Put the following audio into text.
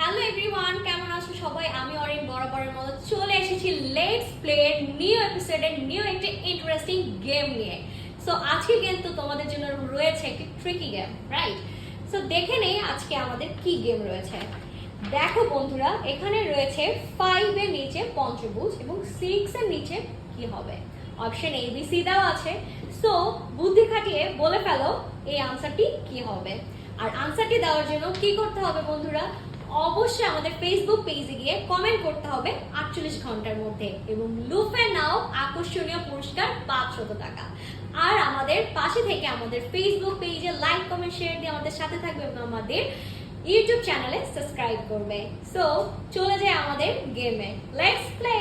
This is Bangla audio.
হ্যালো এভরিওয়ান কেমন আছো সবাই? আমি অরিন বরাবরের মতো চলে এসেছি লেটস প্লে নিউ এপিসোডের নিউ একটি ইন্টারেস্টিং গেম নিয়ে। সো আজকে কিন্তু তোমাদের জন্য রয়েছে একটি ট্রিকি গেম রাইট সো দেখে নেই আজকে আমাদের কি গেম রয়েছে। দেখো বন্ধুরা, এখানে রয়েছে ফাইভ এর নিচে পঞ্চভুজ এবং সিক্স এর নিচে কি হবে? অপশন এ বি সি দেওয়া আছে। সো বুদ্ধি খাটিয়ে বলে ফেলো এই আনসারটি কি হবে। আর আনসারটি দেওয়ার জন্য কি করতে হবে বন্ধুরা? অবশ্যই আমাদের ফেসবুক পেজে গিয়ে কমেন্ট করতে হবে আটচল্লিশ ঘণ্টার মধ্যে এবং লুফে নাও আকর্ষণীয় পুরস্কার পাঁচশত টাকা। আর আমাদের পাশে থেকে আমাদের ফেসবুক পেজে লাইক কমেন্ট শেয়ার দিয়ে আমাদের সাথে থাকবে এবং আমাদের ইউটিউব চ্যানেলে সাবস্ক্রাইব করবে। সো চলে যায় আমাদের গেমে লেটস প্লে